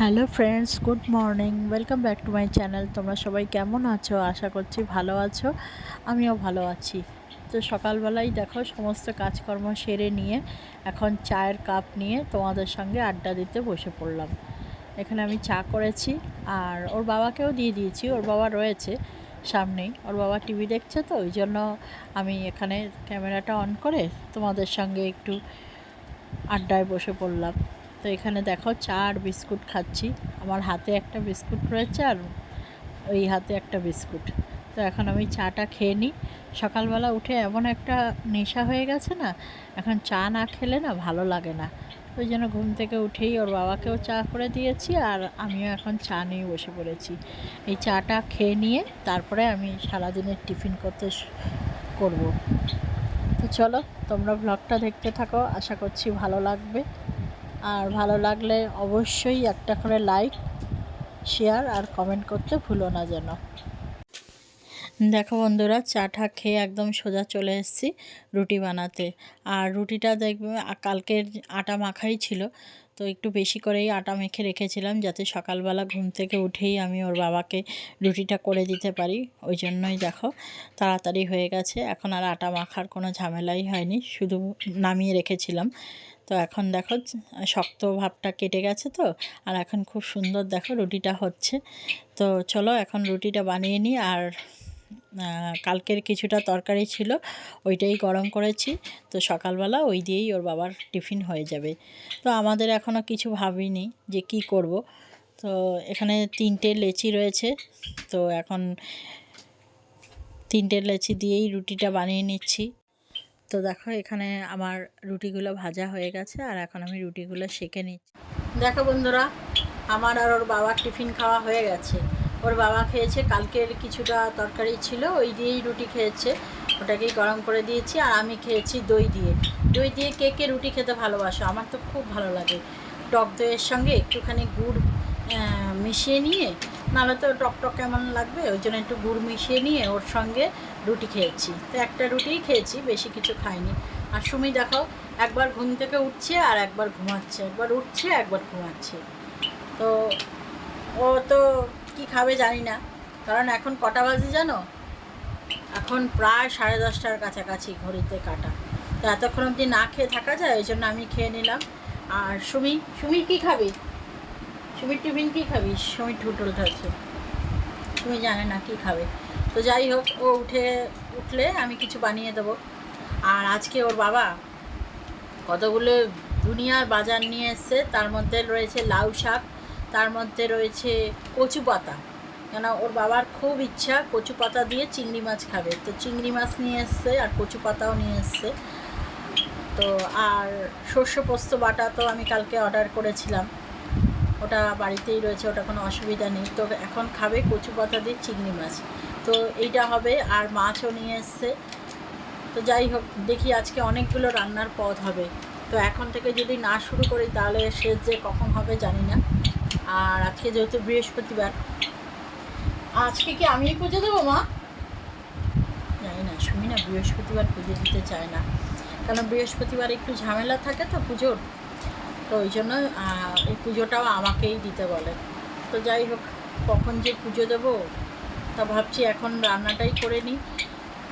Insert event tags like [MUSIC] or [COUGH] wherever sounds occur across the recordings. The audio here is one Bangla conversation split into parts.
Hello friends, good morning. Welcome back to my channel. তোমরা সবাই কেমন আছো? আশা করছি ভালো আছো। আমিও ভালো আছি। তো সকালবেলায় দেখো, সমস্ত কাজকর্ম সেরে নিয়ে এখন চায়ের কাপ নিয়ে তোমাদের সঙ্গে আড্ডা দিতে বসে পড়লাম। এখানে আমি চা করেছি আর ওর বাবাকেও দিয়ে দিয়েছি। ওর বাবা রয়েছে সামনেই। ওর বাবা টিভি দেখছে তো, ওই জন্য আমি এখানে ক্যামেরাটা অন করে তোমাদের সঙ্গে একটু আড্ডায় বসে পড়লাম। তো এখানে দেখো চা আর বিস্কুট খাচ্ছি। আমার হাতে একটা বিস্কুট রয়েছে আর ওই হাতে একটা বিস্কুট। তো এখন আমি চাটা খেয়ে নিই। সকালবেলা উঠে এমন একটা নেশা হয়ে গেছে না, এখন চা না খেলে না ভালো লাগে না। ওই জন্য ঘুম থেকে উঠেই ওর বাবাকেও চা করে দিয়েছি আর আমিও এখন চা নিয়ে বসে পড়েছি। এই চাটা খেয়ে নিয়ে তারপরে আমি সারাদিনের টিফিন করতে করব। তো চলো, তোমরা ব্লগটা দেখতে থাকো। আশা করছি ভালো লাগবে। আর ভালো লাগলে অবশ্যই একটা করে লাইক শেয়ার আর কমেন্ট করতে ভুলো না যেন। দেখো বন্ধুরা চাটা খেয়ে একদম সোজা চলে এসেছি রুটি বানাতে। আর রুটিটা দেখবে কালকের আটা মাখাই ছিল, তো একটু বেশি করেই আটা মেখে রেখেছিলাম যাতে সকালবেলা ঘুম থেকে উঠেই আমি ওর বাবাকে রুটিটা করে দিতে পারি। ওই জন্যই দেখো, তাড়াতাড়ি হয়ে গেছে। এখন আর আটা মাখার কোনো ঝামেলাই হয়নি, শুধু নামিয়ে রেখেছিলাম। তো এখন দেখো শক্ত ভাবটা কেটে গেছে তো, আর এখন খুব সুন্দর দেখো রুটিটা হচ্ছে। তো চলো এখন রুটিটা বানিয়ে নিই, আর কালকের কিছুটা তরকারি ছিল, ওইটাই গরম করেছি। তো সকালবেলা ওই দিয়েই ওর বাবার টিফিন হয়ে যাবে। তো আমাদের এখনও কিছু ভাবিনি যে কি করব। তো এখানে তিনটে লেচি রয়েছে, তো এখন তিনটে লেচি দিয়েই রুটিটা বানিয়ে নিচ্ছি। তো দেখো এখানে আমার রুটিগুলো ভাজা হয়ে গেছে আর এখন আমি রুটিগুলো সেঁকে নিচ্ছি। দেখো বন্ধুরা, আমার আর ওর বাবার টিফিন খাওয়া হয়ে গেছে। ওর বাবা খেয়েছে, কালকের কিছুটা তরকারি ছিল, ওই দিয়েই রুটি খেয়েছে। ওটাকেই গরম করে দিয়েছি আর আমি খেয়েছি দই দিয়ে। দই দিয়ে কে কে রুটি খেতে ভালোবাসো? আমার তো খুব ভালো লাগে। টক দইয়ের সঙ্গে একটুখানি গুড় মিশিয়ে নিয়ে, নাহলে তো টক টক কেমন লাগবে? ওই জন্য একটু গুড় মিশিয়ে নিয়ে ওর সঙ্গে রুটি খেয়েছি। তো একটা রুটিই খেয়েছি, বেশি কিছু খাইনি। আর সুমি দেখো একবার ঘুম থেকে উঠছে আর একবার ঘুমাচ্ছে। একবার উঠছে, একবার ঘুমাচ্ছে। তো ও তো কি খাবে জানি না। কারণ এখন কটা বাজে জানো? এখন প্রায় সাড়ে দশটার কাছাকাছি ঘড়িতে কাটা। তো এতক্ষণ অবধি না খেয়ে থাকা যায়, ওই জন্য আমি খেয়ে নিলাম। আর সুমি সুমি কি খাবি? সুমির টিফিন কী খাবি? সুমির ঠুটল ঠাচ্ছে সুমি জানে না কি খাবে। তো যাই হোক, ও উঠে, উঠলে আমি কিছু বানিয়ে দেবো। আর আজকে ওর বাবা কতগুলো দুনিয়ার বাজার নিয়ে এসছে, তার মধ্যে রয়েছে লাউ শাক, তার মধ্যে রয়েছে কচু পাতা। কেন ওর বাবার খুব ইচ্ছা কচু পাতা দিয়ে চিংড়ি মাছ খাবে। তো চিংড়ি মাছ নিয়ে এসছে আর কচু পাতাও নিয়ে এসছে। তো আর শস্য পোস্ত বাটা তো আমি কালকে অর্ডার করেছিলাম। ওটা বাড়িতেই রয়েছে, ওটা কোনো অসুবিধা নেই। তো এখন খাবে কচু পাতা দিয়ে চিংড়ি মাছ। তো এইটা হবে, আর মাছও নিয়ে এসছে। তো যাই হোক, দেখি আজকে অনেকগুলো রান্নার পথ হবে। তো এখন থেকে যদি না শুরু করি, তাহলে শেষ যে কখন হবে জানি না। আর আজকে যেহেতু বৃহস্পতিবার, আজকে কি আমি পুজো দেবো, মা? জানি না, শুনি না, বৃহস্পতিবার পুজো দিতে চায় না। কারণ বৃহস্পতিবার একটু ঝামেলা থাকে তো পুজোর। তো ওই জন্য এই পুজোটাও আমাকেই দিতে বলে। তো যাই হোক, কখন যে পুজো দেবো তা ভাবছি এখন রান্নাটাই করে নিই।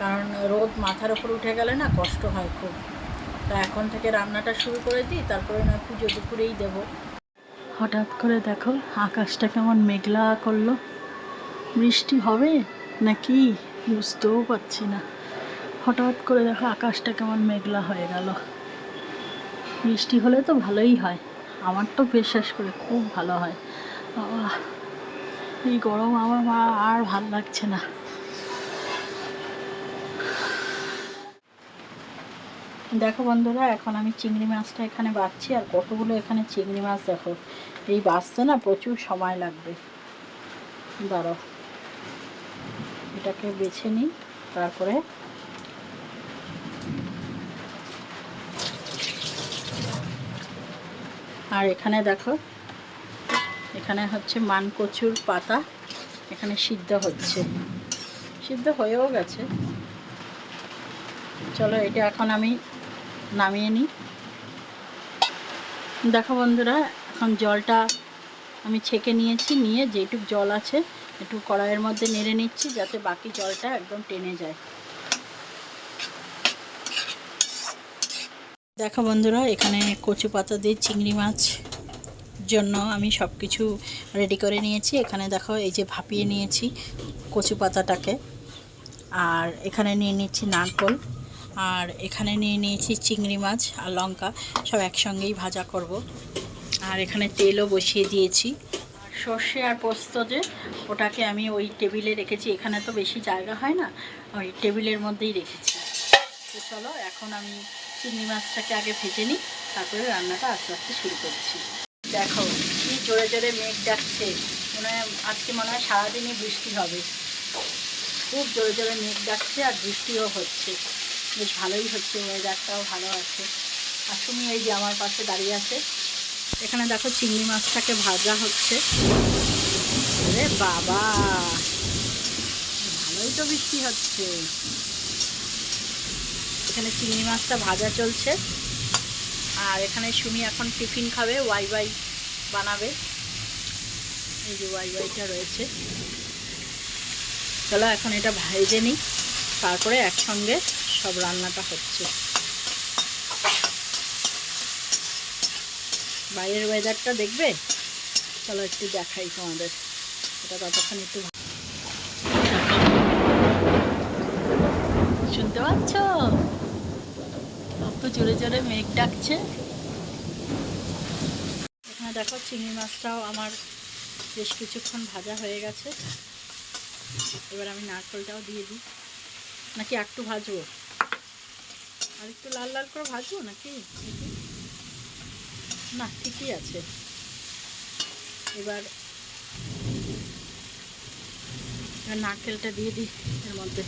কারণ রোদ মাথার ওপর উঠে গেলে না কষ্ট হয় খুব। তা এখন থেকে রান্নাটা শুরু করে দিই, তারপরে না পুজো দুপুরেই দেবো। হঠাৎ করে দেখো আকাশটা কেমন মেঘলা করল। বৃষ্টি হবে নাকি বুঝতেও পারছি না। হঠাৎ করে দেখো আকাশটা কেমন মেঘলা হয়ে গেল। বৃষ্টি হলে তো ভালোই হয়, আমার তো বিশ্বাস করে খুব ভালো হয়। বাবা এই গরম আমার মা আর ভালো লাগছে না। দেখো বন্ধুরা, এখন আমি চিংড়ি মাছটা এখানে বাচ্ছি আর কতগুলো এখানে চিংড়ি মাছ দেখো। এই বাঁচতে না প্রচুর সময় লাগবে। দাঁড়ো এটাকে বেছে নিই, তারপরে আর এখানে দেখো এখানে হচ্ছে মানকচুর পাতা এখানে সিদ্ধ হচ্ছে। সিদ্ধ হয়েও গেছে। চলো এটা এখন আমি নামিয়ে নিই। দেখো বন্ধুরা, এখন জলটা আমি ছেঁকে নিয়েছি, নিয়ে যেটুক জল আছে একটু কড়াইয়ের মধ্যে নেড়ে নিচ্ছি যাতে বাকি জলটা একদম টেনে যায়। দেখো বন্ধুরা, এখানে কচু পাতা দিয়ে চিংড়ি মাছ জন্য আমি সব কিছু রেডি করে নিয়েছি। এখানে দেখো, এই যে ভাপিয়ে নিয়েছি কচু পাতাটাকে। আর এখানে নিয়ে নিচ্ছি নারকোল। আর এখানে নিয়ে নিয়েছি চিংড়ি মাছ আর লঙ্কা। সব একসঙ্গেই ভাজা করব। আর এখানে তেলও বসিয়ে দিয়েছি। সর্ষে আর পোস্ত যে, ওটাকে আমি ওই টেবিলে রেখেছি। এখানে তো বেশি জায়গা হয় না, ওই টেবিলের মধ্যেই রেখেছি। তো চলো, এখন আমি চিংড়ি মাছটাকে আগে ভেজে নিই, তারপরে রান্নাটা আস্তে আস্তে শুরু করছি। দেখো, কি জোরে জোরে মেঘ ডাকছে। মনে হয়, আজকে মনে হয় সারাদিনই বৃষ্টি হবে। খুব জোরে জোরে মেঘ ডাকছে আর বৃষ্টিও হচ্ছে। বেশ ভালোই হচ্ছে ওয়েদারটাও ভালো আছে। আর তুমি এই যে আমার পাশে দাঁড়িয়ে আছে, এখানে দেখো চিংড়ি মাছটাকে ভাজা হচ্ছে। আরে বাবা! ভালোই তো বৃষ্টি হচ্ছে। এখানে চিংড়ি মাছটা ভাজা চলছে। আর এখানে সুমি এখন টিফিন খাবে, ওয়াই ওয়াই বানাবে। এই যে ওয়াই ওয়াইটা রয়েছে। চলো এখন এটা ভেজে নিই, তারপরে একসঙ্গে সব রান্নাটা হচ্ছে। বাইরের ওয়েদারটা দেখবে? চলো একটু দেখাই তোমাদের। এটা ততক্ষণ একটু শুনতে পাচ্ছ? কত জোরে জোরে মেঘ ডাকছে। এখানে দেখো চিংড়ি মাছটাও আমার বেশ কিছুক্ষণ ভাজা হয়ে গেছে। এবার আমি নারকেলটাও দিয়ে দিই। নাকি একটু ভাজবো? আর একটু লাল লাল করে ভাজবো নাকি? না, ঠিকই আছে। এবার নারকেলটা দিয়ে দিই এর মধ্যে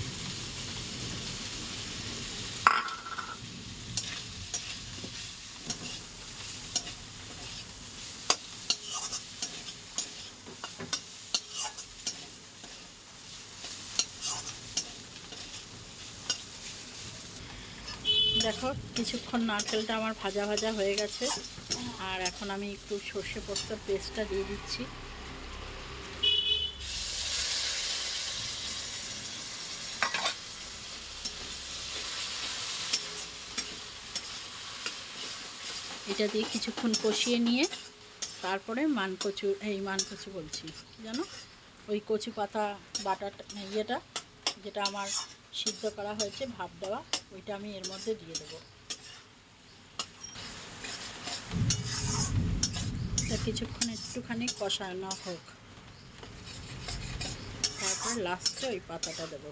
দেখো কিছুক্ষণ নারকেলটা আমার ভাজা ভাজা হয়ে গেছে। আর এখন আমি একটু সর্ষে পোস্তর পেস্টটা দিয়ে দিচ্ছি। এটা দিয়ে কিছুক্ষণ কষিয়ে নিয়ে তারপরে মানকচু, এই মানকচু বলছি জানো? ওই কচু পাতা বাটাটা, ইয়েটা, যেটা আমার সিদ্ধ করা হয়েছে, ভাপ দেওয়া, ওইটা আমি এর মধ্যে দিয়ে দেবো। কিছুক্ষণ একটুখানি কষানো হোক। তারপরে লাস্টে ওই পাতাটা দেবো।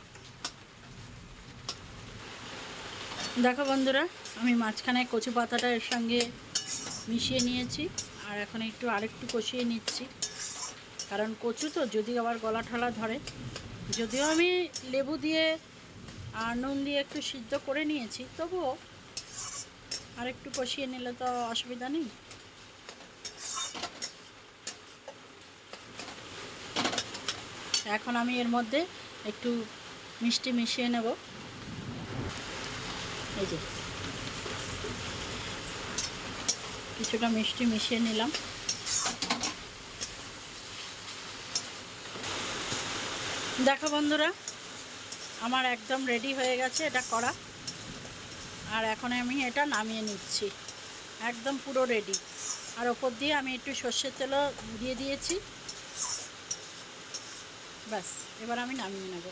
দেখো বন্ধুরা, আমি মাঝখানে কচু পাতাটা এর সঙ্গে মিশিয়ে নিয়েছি, আর এখন একটু আরেকটু কষিয়ে নিচ্ছি। কারণ কচু তো, যদি আবার গলা ঠলা ধরে। যদিও আমি লেবু দিয়ে আর নুন দিয়ে একটু সিদ্ধ করে নিয়েছি, তবুও আর একটু কষিয়ে নিলে তো অসুবিধা নেই। এখন আমি এর মধ্যে একটু মিষ্টি মিশিয়ে নেব। এই যে। কিছুটা মিষ্টি মিশিয়ে নিলাম। দেখো বন্ধুরা, আমার একদম রেডি হয়ে গেছে এটা করা। আর এখন আমি এটা নামিয়ে নিচ্ছি। একদম পুরো রেডি। আর ওপর দিয়ে আমি একটু সর্ষের তেলও দিয়ে দিয়েছি। ব্যাস এবার আমি নামিয়ে নেব।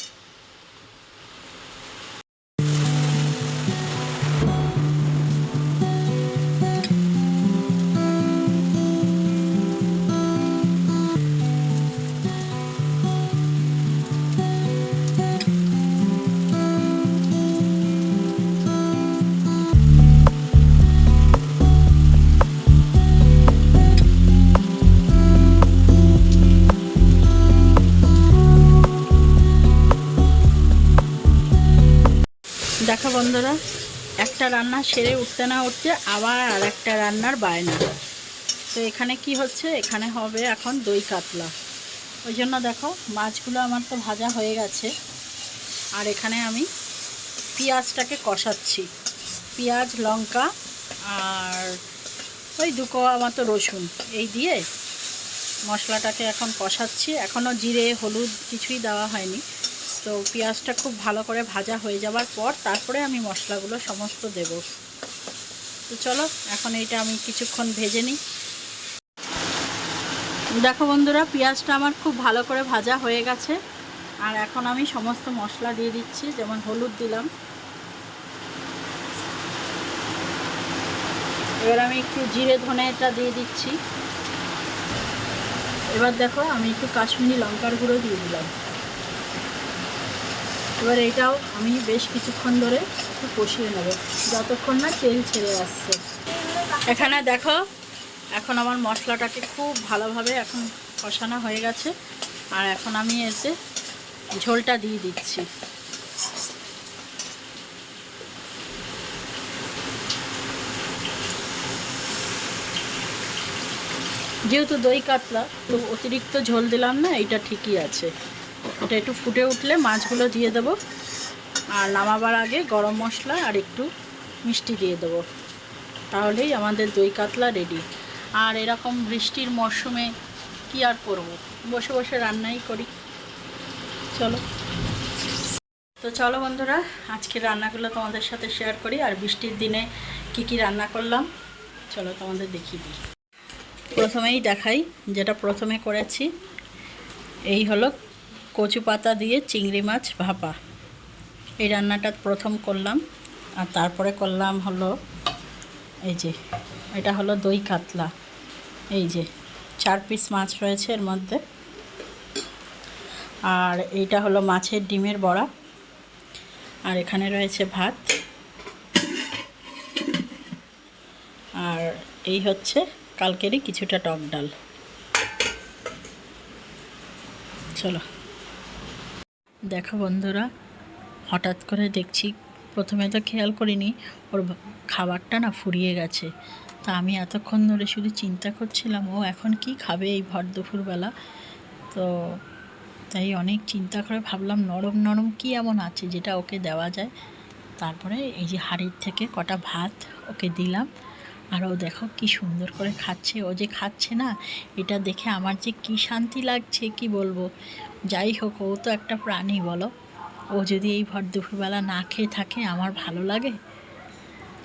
সেরে উঠতে না উঠতে আবার আর একটা রান্নার বায়না। তো এখানে কি হচ্ছে? এখানে হবে এখন দই কাতলা। ওই জন্য দেখো, মাছগুলো আমার তো ভাজা হয়ে গেছে। আর এখানে আমি পেঁয়াজটাকে কষাচ্ছি। পেঁয়াজ, লঙ্কা আর ওই দু কোয়া মতো রসুন। এই দিয়ে মশলাটাকে এখন কষাচ্ছি। এখনও জিরে, হলুদ কিছুই দেওয়া হয়নি। তো পেঁয়াজটা খুব ভালো করে ভাজা হয়ে যাবার পর তারপরে আমি মশলাগুলো সমস্ত দেব। তো চলো, এখন এইটা আমি কিছুক্ষণ ভেজে নিই। দেখো বন্ধুরা, পেঁয়াজটা আমার খুব ভালো করে ভাজা হয়ে গেছে। আর এখন আমি সমস্ত মশলা দিয়ে দিচ্ছি, যেমন হলুদ দিলাম। এবার আমি একটু জিরে ধনেটা দিয়ে দিচ্ছি। এবার দেখো, আমি একটু কাশ্মীরি লঙ্কার গুঁড়ো দিয়ে দিলাম। এবার এটাও আমি বেশ কিছুক্ষণ ধরে একটু কষিয়ে নেব, যতক্ষণ না তেল ছেড়ে আসছে। এখানে দেখো, এখন আমার মশলাটাকে খুব ভালোভাবে এখন কষানো হয়ে গেছে, আর এখন আমি এসে ঝোলটা দিয়ে দিচ্ছি। যেহেতু দই কাতলা, তো অতিরিক্ত ঝোল দিলাম না, এটা ঠিকই আছে। এটা একটু ফুটে উঠলে মাছগুলো দিয়ে দেবো। আর নামাবার আগে গরম মশলা আর একটু মিষ্টি দিয়ে দেবো। তাহলেই আমাদের দই কাতলা রেডি আর এরকম বৃষ্টির মরশুমে কি আর করব? বসে বসে রান্নাই করি। চলো। তো চলো বন্ধুরা আজকে রান্নাগুলো তোমাদের সাথে শেয়ার করি। আর বৃষ্টির দিনে কি কি রান্না করলাম, চলো তোমাদের দেখিয়ে দিই। প্রথমেই দেখাই, যেটা প্রথমে করেছি, এই হলো কচু পাতা দিয়ে চিংড়ি মাছ ভাপা। এই রান্নাটা প্রথম করলাম, আর তারপরে করলাম হলো এই যে, এটা হলো দই কাতলা। এই যে, চার পিস মাছ রয়েছে এর মধ্যে। আর এইটা হলো মাছের ডিমের বড়া। আর এখানে রয়েছে ভাত। আর এই হচ্ছে কালকেরই কিছুটা টক ডাল। চলো। দেখো বন্ধুরা, হঠাৎ করে দেখছি প্রথমে তো খেয়াল করিনি, ওর খাবারটা না ফুরিয়ে গেছে। তা আমি এতক্ষণ ধরে শুধু চিন্তা করছিলাম, ও এখন কি খাবে এই ভর দুপুরবেলা? তো তাই অনেক চিন্তা করে ভাবলাম, নরম নরম কি এমন আছে যেটা ওকে দেওয়া যায়? তারপরে এই যে হাঁড়ির থেকে কটা ভাত ওকে দিলাম। আর ও দেখো কি সুন্দর করে খাচ্ছে। ও যে খাচ্ছে না, এটা দেখে আমার যে কি শান্তি লাগছে, কি বলব? যাই হোক, ও তো একটা প্রাণী, বলো। ও যদি এই ভর দুপুরবেলা না খেয়ে থাকে, আমার ভালো লাগে?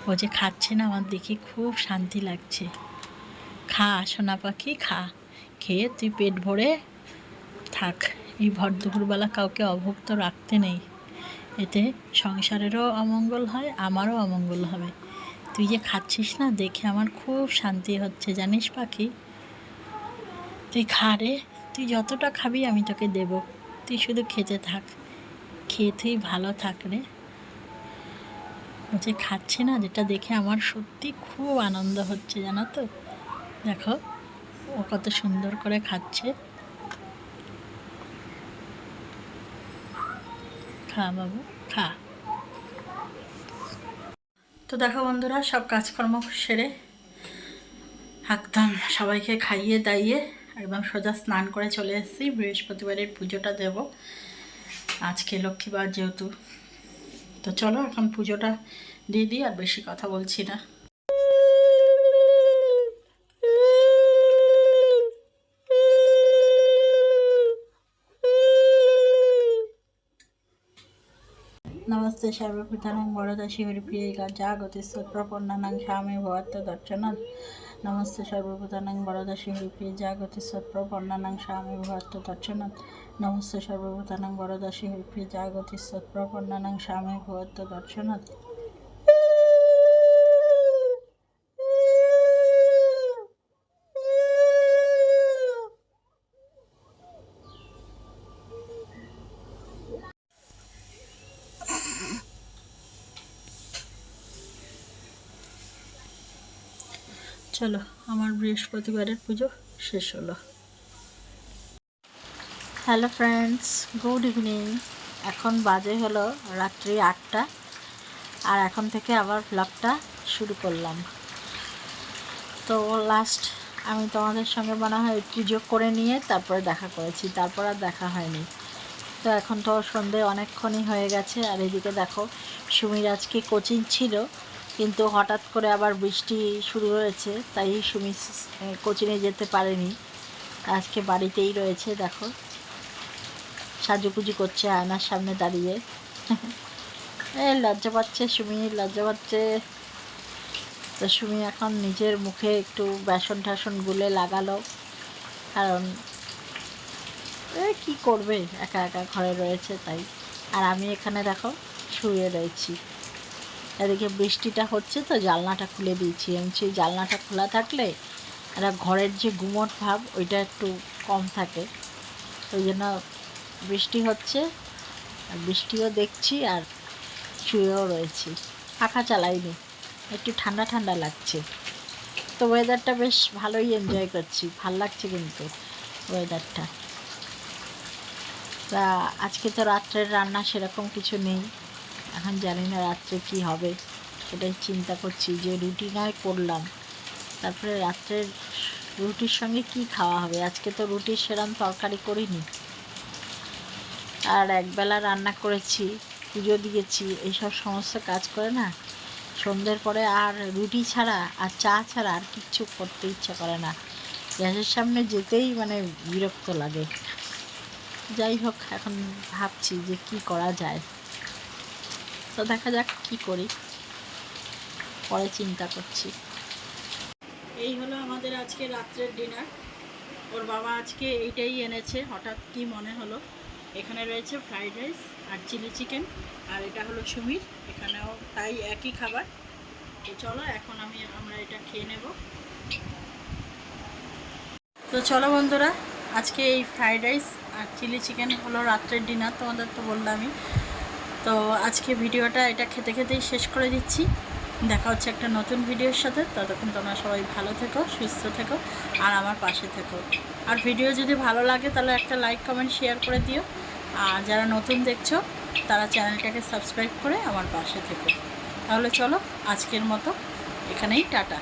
ও যে খাচ্ছে না, আমার দেখে খুব শান্তি লাগছে। খা, সোনা পাখি, খা। খেয়ে তুই পেট ভরে থাক। এই ভর দুপুরবেলা কাউকে অভুক্ত রাখতে নেই। এতে সংসারেরও অমঙ্গল হয়, আমারও অমঙ্গল হবে। তুই যে খাচ্ছিস না, দেখে আমার খুব শান্তি হচ্ছে। জানিস পাখি? তুই খা রে। তুই যতটা খাবি আমি তোকে দেব। তুই শুধু খেতে থাক। খেয়ে তুই ভালো থাক রে। যে খাচ্ছে না, যেটা দেখে আমার সত্যি খুব আনন্দ হচ্ছে, জানো তো? দেখো, ও কত সুন্দর করে খাচ্ছে। খা বাবু, খা। তো দেখো বন্ধুরা, সব কাজকর্ম সেরে একদম সবাইকে খাইয়ে দাইয়ে একদম সোজা স্নান করে চলে এসেছি। বৃহস্পতিবারের পুজোটা দেব। আজকে লক্ষ্মীবার যেহেতু। তো চলো এখন পুজোটা দিয়ে দিই আর বেশি কথা বলছি না। নমস্তে সর্বপ্রধানং বরদা শিবির প্রিয়িকা জাগতি সত্প্রপন্নানাং স্বামী ভগত্ত দর্শনাথ নমস্তে সর্বপ্রধানং বরদা শিবির প্রিয় জাগতি সত্প্রপন্নানাং স্বামী ভগত্ত দর্শনাথ নমস্তে সর্বপ্রধানং বরদা শিবির প্রিয় জাগতি সত্প্রপন্নানাং স্বামী ভগত্ত দর্শনাথ চলো, আমার বৃহস্পতিবারের পুজো শেষ হলো। হ্যালো ফ্রেন্ডস গুড ইভিনিং এখন বাজে হলো রাত্রি আটটা, আর এখন থেকে আবার ব্লগটা শুরু করলাম। তো লাস্ট আমি তোমাদের সঙ্গে মনে হয় পুজো করে নিয়ে তারপরে দেখা করেছি, তারপর আর দেখা হয়নি। তো এখন তো সন্ধে অনেকক্ষণই হয়ে গেছে, আর এদিকে দেখো সুমির আজকে কোচিং ছিল কিন্তু হঠাৎ করে আবার বৃষ্টি শুরু হয়েছে, তাই সুমি কোচিংয়ে যেতে পারেনি। আজকে বাড়িতেই রয়েছে, দেখো। সাজুগুজু করছে আয়নার সামনে দাঁড়িয়ে। [LAUGHS] লজ্জা পাচ্ছে, সুমি, লজ্জা পাচ্ছে। তো সুমি এখন নিজের মুখে একটু বেসন ঠাসন গুলে লাগালো। কারণ, এ, কী করবে? একা একা ঘরে রয়েছে, তাই। আর আমি এখানে, দেখো, শুয়ে রয়েছি। এদিকে বৃষ্টিটা হচ্ছে তো জানলাটা খুলে দিয়েছি। আমি সেই জানলাটা খোলা থাকলে একটা ঘরের যে গুমট ভাব, ওইটা একটু কম থাকে। ওই জন্য বৃষ্টি হচ্ছে বৃষ্টিও দেখছি আর শুয়েও রয়েছি। পাখা চালাইনি, একটু ঠান্ডা ঠান্ডা লাগছে। তো ওয়েদারটা বেশ ভালোই এনজয় করছি, ভালো লাগছে কিন্তু ওয়েদারটা তা আজকে তো রাত্রের রান্না সেরকম কিছু নেই। এখন জানি না রাত্রে কি হবে। সেটাই চিন্তা করছি যে রুটি নয় করলাম। তারপরে রাত্রের রুটির সঙ্গে কি খাওয়া হবে? আজকে তো রুটির সেরম তরকারি করিনি। আর একবেলা রান্না করেছি, পুজো দিয়েছি, এইসব সমস্ত কাজ করে না, সন্ধ্যের পরে আর রুটি ছাড়া আর চা ছাড়া আর কিচ্ছু করতে ইচ্ছা করে না। গ্যাসের সামনে যেতেই মানে বিরক্ত লাগে। যাই হোক, এখন ভাবছি যে কি করা যায়। তো দেখা যাক কি করি। পরে চিন্তা করছি। এই হলো আমাদের আজকে রাত্রের ডিনার। ওর বাবা আজকে এইটাই এনেছে, হঠাৎ কি মনে হলো? এখানে রয়েছে ফ্রাইড রাইস আর চিলি চিকেন, আর এটা হলো সুমির। এখানেও তাই একই খাবার। তো চলো, এখন আমি, আমরা এটা খেয়ে নেব। তো চলো বন্ধুরা, আজকে এই ফ্রাইড রাইস আর চিলি চিকেন হলো রাত্রের ডিনার। তোমাদের তো বললামই। তো আজকে ভিডিওটা এটা খেতে খেতেই শেষ করে দিচ্ছি। দেখা হচ্ছে একটা নতুন ভিডিওর সাথে। ততক্ষণ তোমরা সবাই ভালো থেকো, সুস্থ থেকো, আর আমার পাশে থেকো। আর ভিডিও যদি ভালো লাগে তাহলে একটা লাইক, কমেন্ট, শেয়ার করে দিও। আর যারা নতুন দেখছ, তারা চ্যানেলটাকে সাবস্ক্রাইব করে আমার পাশে থেকো। তাহলে চলো, আজকের মতো এখানেই টাটা।